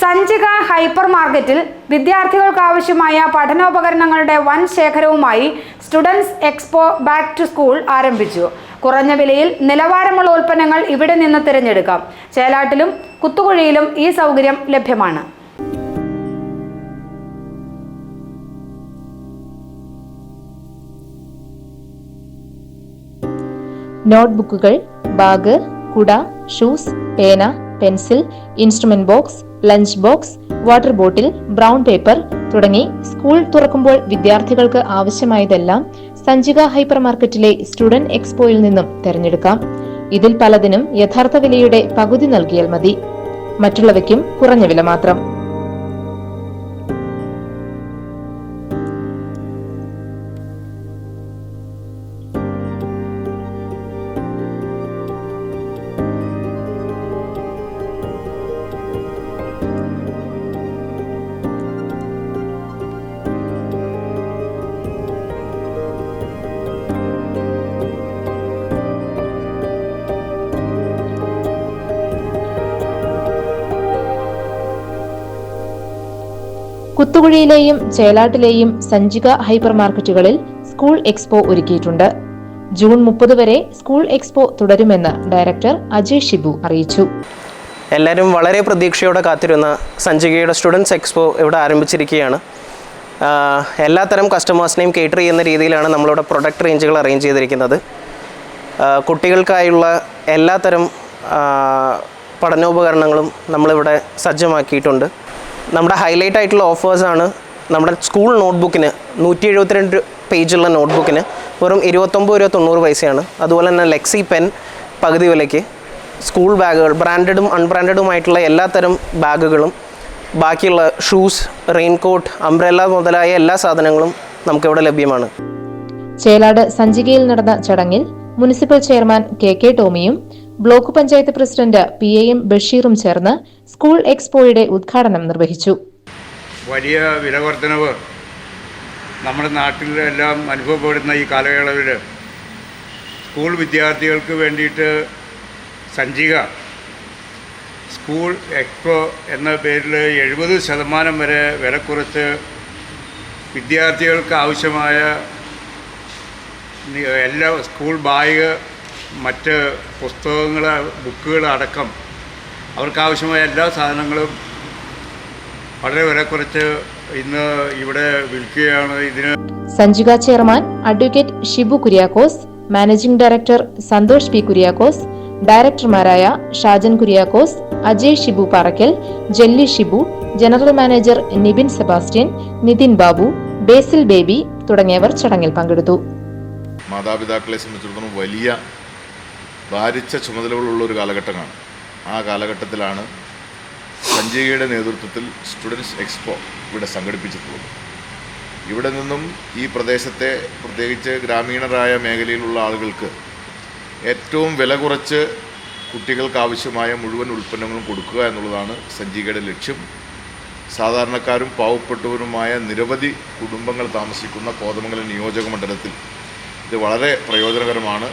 സഞ്ചിക hyper മാർക്കറ്റിൽ വിദ്യാർത്ഥികൾക്ക് ആവശ്യമായ പഠനോപകരണങ്ങളുടെ വൻ ശേഖരവുമായി students expo back to school ആരംഭിച്ചു. കുറഞ്ഞ വിലയിൽ നിലവാരമുള്ള ഉൽപ്പന്നങ്ങൾ ഇവിടെ നിന്ന് തിരഞ്ഞെടുക്കാം. ചേലാട്ടിലും കുത്തുകുഴിയിലും ഈ സൗകര്യം ലഭ്യമാണ്. നോട്ട്ബുക്കുകൾ ബാഗ് കുട ഷൂസ് പേന pencil instrument box lunch box water bottle brown paper തുടങ്ങി സ്കൂൾ തുറക്കുമ്പോൾ വിദ്യാർത്ഥികൾക്ക് ആവശ്യമായതെല്ലാം സഞ്ചിക ഹൈപ്പർ മാർക്കറ്റിലെ സ്റ്റുഡന്റ് എക്സ്പോയിൽ നിന്നും തിരഞ്ഞെടുക്കാം. ഇതിൽ പലതിനും യഥാർത്ഥ വിലയുടെ പകുതി നൽകിയാൽ മതി. മറ്റുള്ളവയ്ക്കും കുറഞ്ഞ വില മാത്രം. കുത്തുകുഴിയിലെയും ചേലാട്ടിലെയും സഞ്ചിക ഹൈപ്പർ മാർക്കറ്റുകളിൽ സ്കൂൾ എക്സ്പോ ഒരുക്കിയിട്ടുണ്ട്. ജൂൺ മുപ്പത് വരെ സ്കൂൾ എക്സ്പോ തുടരുമെന്ന് ഡയറക്ടർ അജയ് ഷിബു അറിയിച്ചു. എല്ലാവരും വളരെ പ്രതീക്ഷയോടെ കാത്തിരുന്ന സഞ്ചികയുടെ സ്റ്റുഡൻസ് എക്സ്പോ ഇവിടെ ആരംഭിച്ചിരിക്കുകയാണ്. എല്ലാത്തരം കസ്റ്റമേഴ്സിനെയും കേറ്റർ ചെയ്യുന്ന രീതിയിലാണ് നമ്മളിവിടെ പ്രൊഡക്റ്റ് റേഞ്ചുകൾ അറേഞ്ച് ചെയ്തിരിക്കുന്നത്. കുട്ടികൾക്കായുള്ള എല്ലാത്തരം പഠനോപകരണങ്ങളും നമ്മളിവിടെ സജ്ജമാക്കിയിട്ടുണ്ട്. നമ്മുടെ ഹൈലൈറ്റ് ആയിട്ടുള്ള ഓഫേഴ്സാണ് നമ്മുടെ സ്കൂൾ നോട്ട്ബുക്കിന് നൂറ്റി എഴുപത്തിരണ്ട് പേജുള്ള നോട്ട്ബുക്കിന് വെറും ഇരുപത്തൊമ്പത് രൂപ തൊണ്ണൂറ് പൈസയാണ്. അതുപോലെ തന്നെ ലെക്സി പെൻ പകുതി വിലയ്ക്ക് സ്കൂൾ ബാഗുകൾ ബ്രാൻഡഡും അൺബ്രാൻഡഡുമായിട്ടുള്ള എല്ലാത്തരം ബാഗുകളും ബാക്കിയുള്ള ഷൂസ് റെയിൻകോട്ട് അംബ്രല്ല മുതലായ എല്ലാ സാധനങ്ങളും നമുക്കിവിടെ ലഭ്യമാണ്. ചേലാട് സഞ്ചികയിൽ നടന്ന ചടങ്ങിൽ മുനിസിപ്പൽ ചെയർമാൻ കെ കെ ടോമിയും ബ്ലോക്ക് പഞ്ചായത്ത് പ്രസിഡന്റ് പി എയും ബഷീറും ചേർന്ന് സ്കൂൾ എക്സ്പോയുടെ ഉദ്ഘാടനം നിർവഹിച്ചു. വലിയ വില വർധനവ് നമ്മുടെ നാട്ടിലെല്ലാം അനുഭവപ്പെടുന്ന ഈ കാലയളവിൽ സ്കൂൾ വിദ്യാർത്ഥികൾക്ക് വേണ്ടിയിട്ട് സഞ്ചിക സ്കൂൾ എക്സ്പോ എന്ന പേരിൽ എഴുപത് ശതമാനം വരെ വില കുറച്ച് വിദ്യാർത്ഥികൾക്ക് ആവശ്യമായ എല്ലാ സ്കൂൾ ബാഗ് മറ്റ് പുസ്തകങ്ങൾ ബുക്കുകൾ അടക്കം അവർക്കാവശ്യമായ എല്ലാ സാധനങ്ങളും വളരെ വില കുറച്ച് ഇന്ന് ഇവിടെ വിൽക്കുകയാണ്. ഇതിന് Sanjika chairman advocate Shibu Kuriakose managing director Santhosh P. Kuriakose ഡയറക്ടർമാരായ Shajan Kuriakose Ajay Shibu Parakkal Jelly Shibu general manager Nibin Sebastian Nithin Babu ബേസിൽ ബേബി തുടങ്ങിയവർ ചടങ്ങിൽ പങ്കെടുത്തു. മാതാപിതാക്കളെ സംബന്ധിച്ചിടത്തോളം വലിയ ഭാരിച്ച ചുമതലകളുള്ള ഒരു കാലഘട്ടമാണ്. ആ കാലഘട്ടത്തിലാണ് സഞ്ജയിയുടെ നേതൃത്വത്തിൽ സ്റ്റുഡൻസ് എക്സ്പോ ഇവിടെ സംഘടിപ്പിച്ചിട്ടുള്ളത്. ഇവിടെ നിന്നും ഈ പ്രദേശത്തെ പ്രത്യേകിച്ച് ഗ്രാമീണരായ മേഖലയിലുള്ള ആളുകൾക്ക് ഏറ്റവും വില കുറച്ച് കുട്ടികൾക്ക് ആവശ്യമായ മുഴുവൻ ഉൽപ്പന്നങ്ങളും കൊടുക്കുക എന്നുള്ളതാണ് സഞ്ജീകയുടെ ലക്ഷ്യം. സാധാരണക്കാരും പാവപ്പെട്ടവരുമായ നിരവധി കുടുംബങ്ങൾ താമസിക്കുന്ന കോതമംഗലം നിയോജക മണ്ഡലത്തിൽ ഇത് വളരെ പ്രയോജനകരമാണ്.